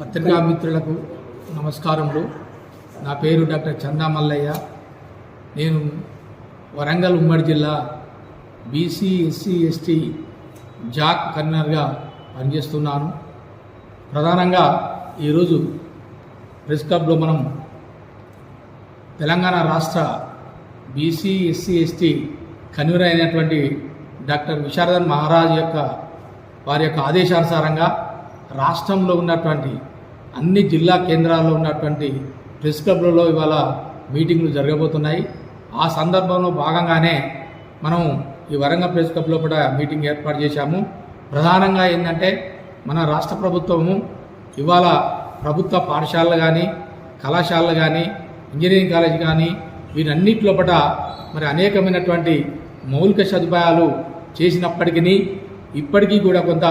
పత్రికా మిత్రులకు నమస్కారములు. నా పేరు డాక్టర్ చందా మల్లయ్య. నేను వరంగల్ ఉమ్మడి జిల్లా బీసీ ఎస్సీ ఎస్టీ జాక్ కన్వీనర్గా పనిచేస్తున్నాను. ప్రధానంగా ఈరోజు ప్రెస్ క్లబ్లో మనం తెలంగాణ రాష్ట్ర బీసీ ఎస్సీ ఎస్టీ కన్వీనర్ అయినటువంటి డాక్టర్ విశారదన్ మహారాజ్ యొక్క వారి యొక్క ఆదేశానుసారంగా రాష్ట్రంలో ఉన్నటువంటి అన్ని జిల్లా కేంద్రాల్లో ఉన్నటువంటి ప్రెస్ క్లబ్లలో ఇవాళ మీటింగ్లు జరగబోతున్నాయి. ఆ సందర్భంలో భాగంగానే మనం ఈ వరంగల్ ప్రెస్ క్లబ్లో కూడా మీటింగ్ ఏర్పాటు చేశాము. ప్రధానంగా ఏంటంటే మన రాష్ట్ర ప్రభుత్వము ఇవాళ ప్రభుత్వ పాఠశాలలు కానీ కళాశాలలు కానీ ఇంజనీరింగ్ కాలేజ్ కానీ వీటన్నిటి లోపల మరి అనేకమైనటువంటి మౌలిక సదుపాయాలు చేసినప్పటికీ ఇప్పటికీ కూడా కొంత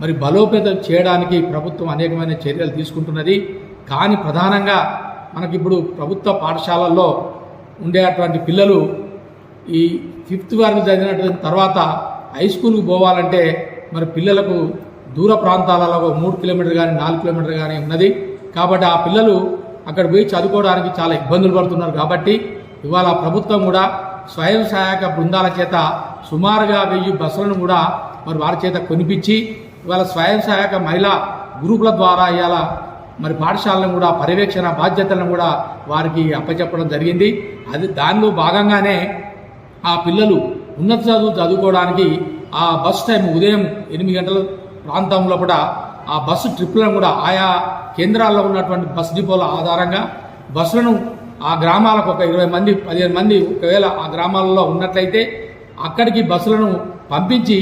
మరి బలోపేతం చేయడానికి ప్రభుత్వం అనేకమైన చర్యలు తీసుకుంటున్నది. కానీ ప్రధానంగా మనకిప్పుడు ప్రభుత్వ పాఠశాలల్లో ఉండేటువంటి పిల్లలు ఈ ఫిఫ్త్ వరకు చదివినటువంటి తర్వాత హై స్కూల్కి పోవాలంటే మరి పిల్లలకు దూర ప్రాంతాలలో మూడు కిలోమీటర్ కానీ నాలుగు కిలోమీటర్ కానీ ఉన్నది. కాబట్టి ఆ పిల్లలు అక్కడ పోయి చదువుకోవడానికి చాలా ఇబ్బందులు పడుతున్నారు కాబట్టి ఇవాళ ప్రభుత్వం కూడా స్వయం సహాయక బృందాల చేత సుమారుగా వెయ్యి బస్సులను కూడా మరి వారి చేత కొనిపించి ఇవాళ స్వయం సహాయక మహిళా గ్రూపుల ద్వారా ఇవాళ మరి పాఠశాలను కూడా పర్యవేక్షణ బాధ్యతలను కూడా వారికి అప్పచెప్పడం జరిగింది. అది దానిలో భాగంగానే ఆ పిల్లలు ఉన్నత చదువు చదువుకోవడానికి ఆ బస్ టైం ఉదయం ఎనిమిది గంటల ప్రాంతంలో కూడా ఆ బస్సు ట్రిప్లను కూడా ఆయా కేంద్రాల్లో ఉన్నటువంటి బస్ డిపోల ఆధారంగా బస్సులను ఆ గ్రామాలకు ఒక ఇరవై మంది పదిహేను మంది ఒకవేళ ఆ గ్రామాలలో ఉన్నట్లయితే అక్కడికి బస్సులను పంపించి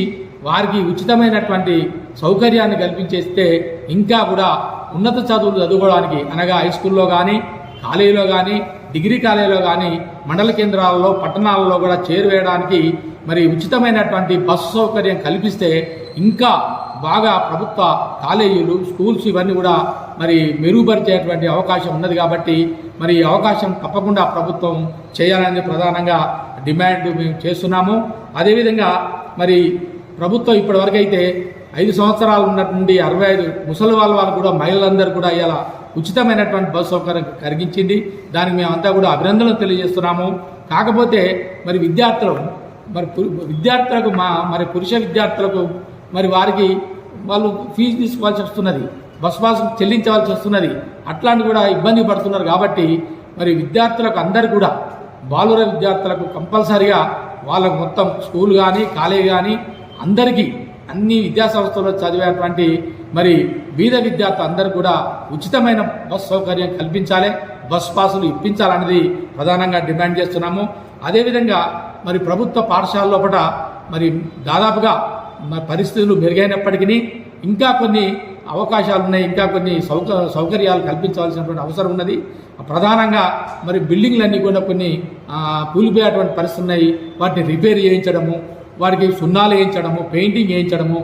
వారికి ఉచితమైనటువంటి సౌకర్యాన్ని కల్పించేస్తే ఇంకా కూడా ఉన్నత చదువులు చదువుకోవడానికి అనగా హై స్కూల్లో కానీ కాలేజీలో కానీ డిగ్రీ కాలేజీలో కానీ మండల కేంద్రాలలో పట్టణాలలో కూడా చేరువేయడానికి మరి ఉచితమైనటువంటి బస్సు సౌకర్యం కల్పిస్తే ఇంకా బాగా ప్రభుత్వ కాలేజీలు స్కూల్స్ ఇవన్నీ కూడా మరి మెరుగుపరిచేటువంటి అవకాశం ఉన్నది కాబట్టి మరి ఈ అవకాశం తప్పకుండా ప్రభుత్వం చేయాలని ప్రధానంగా డిమాండ్ మేము చేస్తున్నాము. అదేవిధంగా మరి ప్రభుత్వం ఇప్పటివరకు అయితే ఐదు సంవత్సరాలు ఉన్నటువంటి నుండి అరవై ఐదు ముసలి వాళ్ళ వాళ్ళు కూడా మహిళలందరూ కూడా ఇలా ఉచితమైనటువంటి బస్సు సౌకర్యం కలిగించింది. దానికి మేమంతా కూడా అభినందనలు తెలియజేస్తున్నాము. కాకపోతే మరి విద్యార్థులు మరి విద్యార్థులకు మా మరి పురుష విద్యార్థులకు మరి వారికి వాళ్ళు ఫీజు తీసుకోవాల్సి వస్తున్నది బస్ పాస్ చెల్లించవలసి వస్తున్నది అట్లాంటి కూడా ఇబ్బంది పడుతున్నారు కాబట్టి మరి విద్యార్థులకు అందరు కూడా బాలుర విద్యార్థులకు కంపల్సరిగా వాళ్ళకు మొత్తం స్కూల్ కానీ కాలేజ్ కానీ అందరికీ అన్ని విద్యాసంస్థల్లో చదివేటువంటి మరి బీద విద్యార్థి అందరూ కూడా ఉచితమైన బస్ సౌకర్యం కల్పించాలి బస్ పాసులు ఇప్పించాలనేది ప్రధానంగా డిమాండ్ చేస్తున్నాము. అదేవిధంగా మరి ప్రభుత్వ పాఠశాల లోపల మరి దాదాపుగా మరి పరిస్థితులు మెరుగైనప్పటికీ ఇంకా కొన్ని అవకాశాలు ఉన్నాయి ఇంకా కొన్ని సౌక సౌకర్యాలు కల్పించాల్సినటువంటి అవసరం ఉన్నది. ప్రధానంగా మరి బిల్డింగ్లన్నీ కూడా కొన్ని కూలిపోయేటువంటి పరిస్థితులు ఉన్నాయి. వాటిని రిపేర్ చేయించడము వాటికి సున్నాలు వేయించడము పెయింటింగ్ వేయించడము